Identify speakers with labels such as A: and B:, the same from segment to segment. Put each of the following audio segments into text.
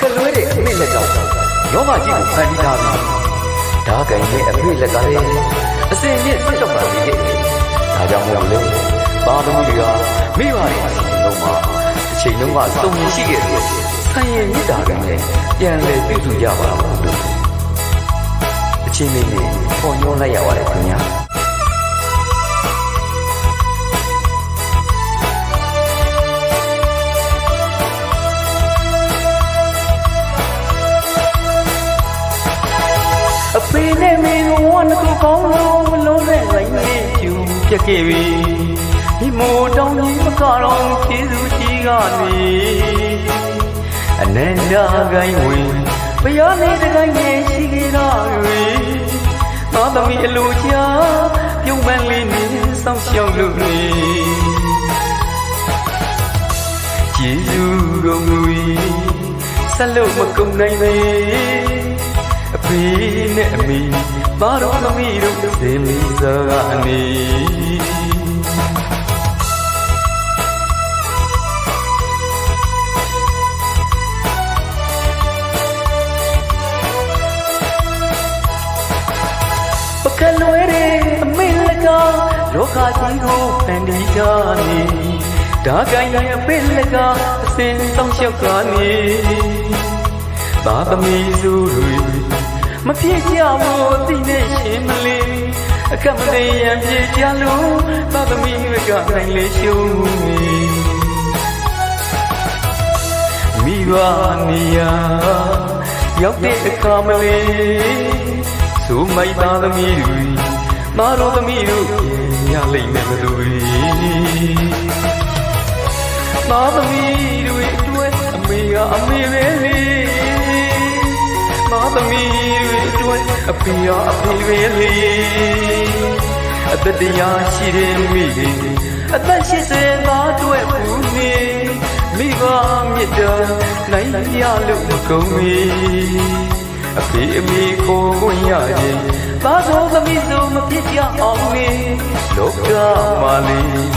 A: ကလွဲတဲ့အမေလက်ကောင်ရောမကြီးကိုဖန်တီးထားပြီးဓာကင်ရဲ့အဖေလက်ကလည်းအစင်မြင့်ဆက်တော့ပါလေတဲ့ဒါကြောင့်မို့လို့ပါသမီးတွေကမိဘရဲ့အစီအလုံးမှာတစ်ချိန်လုံးကစုံမြင်ရှိခဲ့တယ်ဆံရင်မြစ်တာကလည်းပြန်လဲပြုစုကြပါတော့လို့အချင်းလေးနဲ့ပေါ်ညွှန်းလိုက်ရပါတယ်ခင်ဗျာ
B: ကျူပြက်ခဲ့ပြီဒီမိုးတောင်းကြီးမကတော့ကျေးဇူးကြီးကနေအနေနာကိုင်းဝင်ဘုရားနေတကိုင်းနဲ့ရှိခဲ့တာတွေသာသမီအလိုချာပြုံးပန်းလေးနဲ့စောင့်ရှောက်လို့နေကျေးဇူးတော်မူ၏ဆက်လို့မကုန်နိုင်ပေအဖေနဲ့အမေ ဘာတော်သမီးတို့စင်လီစကားအနေပကလွယ်တဲ့အမေလကလောကကြီးကိုဖန်တီးကြနေဒါကိုင်းရဲ့အဖေလကအစင်တောင်းလျှောက်ကနေသာသမီစုတွေ မဖြစ်ကြဘူးသိနေရှင်မလေးအခက်မသိရန်ပြေကြလို့သာသမီတွေကနိုင်လေရှုံးနေမိဘနေရာရောက်တဲ့အခါမလေးဆိုမိုက်သားသမီးတွေမာတော်သမီးတို့ပြင်ရလိမ့်မယ်မလို့သားသမီးတွေအတွက်အမေကအမေပဲလေသားသမီးတွေ အတွက်အဖေကအဖေပဲလေအသက်တရားရှိတဲ့မိတွေအသက်ရှိစေသားအတွက်ဘူးနေမိဘမြတ်တာနိုင်ရလို့မကုန်မီအဖေအမေကိုဝင်ရရင်သားဆုံးသမီးဆုံးမဖြစ်ကြအောင်လေလောကမှာလေး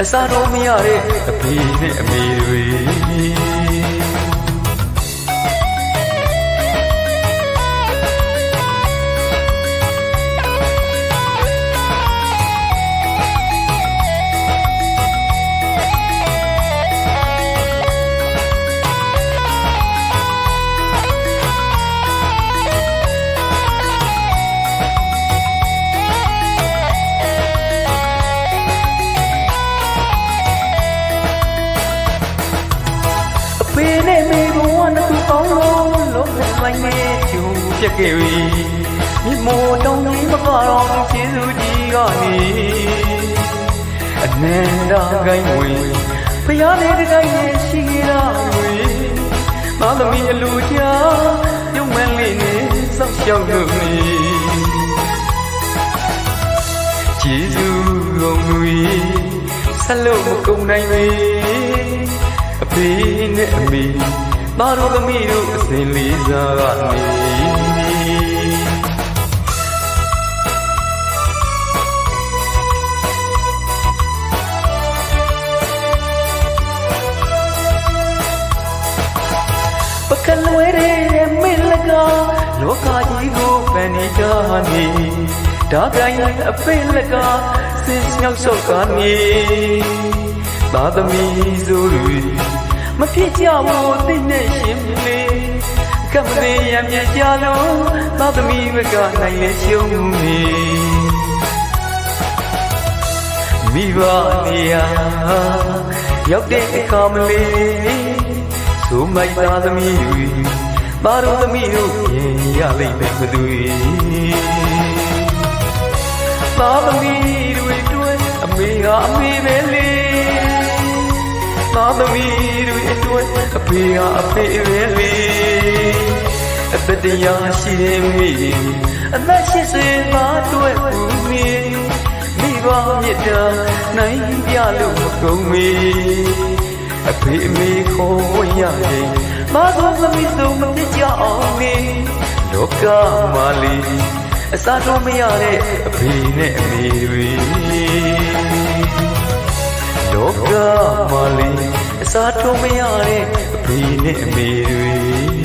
B: အစားတော့မရတဲ့အဖေနဲ့အမေတွေ ကျုံပြက်ခဲ့ပြီမြစ်မိုးတောင်းကြီးမကတော့ကျေးဇူးကြီးကနေအနန္တကိုင်းဝင်ဘုရားလေးတကိုင်းနဲ့ရှိရတွေသာသမီအလူချာပြုံးမန်းလေးနဲ့စောင့်ရှောက်လို့နေကျေးဇူးတော်မူ၏ဆက်လို့မကုန်နိုင်ပေအဖေနဲ့အမေသားတို့သမီးတို့အစဉ်လေးစားကနေ လွယ်တဲ့မင်းလကလောကကြီးကိုပန်နေကြနေဒါပြိုင်အဖေလကစင်မြောက်ဆော့ကနေသာသမီဆိုတွေမဖြစ်ကြဘူးသိနေရှင်လေးကမလေးရမြကြလို့သာသမီဘကနိုင်လေရှုံးနေမိဘနေရာရောက်တဲ့အခါမလေး ဆိုမိုက်သားသမီးတွေပါတော်သမီးတို့ပြင်ရလိမ့်မယ်မသူသားသမီးတွေတွေ့အမေကအမေပဲလေသားသမီးတွေတွေ့အဖေကအဖေပဲလေအသက်တရားရှိတဲ့မိအသက်ရှိစေသားတွေ့ဘူးမီမိဘမြတ်တာနိုင်ပြလို့မကုန်မီ အဖေအမေခေါ်ဝင်ရရင်မာသောသမီးစုံမဖြစ်ကြအောင်လေလောကမှာလီအစားတော့မရတဲ့အဖေနဲ့အမေတွေလောကမှာလီအစားတော့မရတဲ့အဖေနဲ့အမေတွေ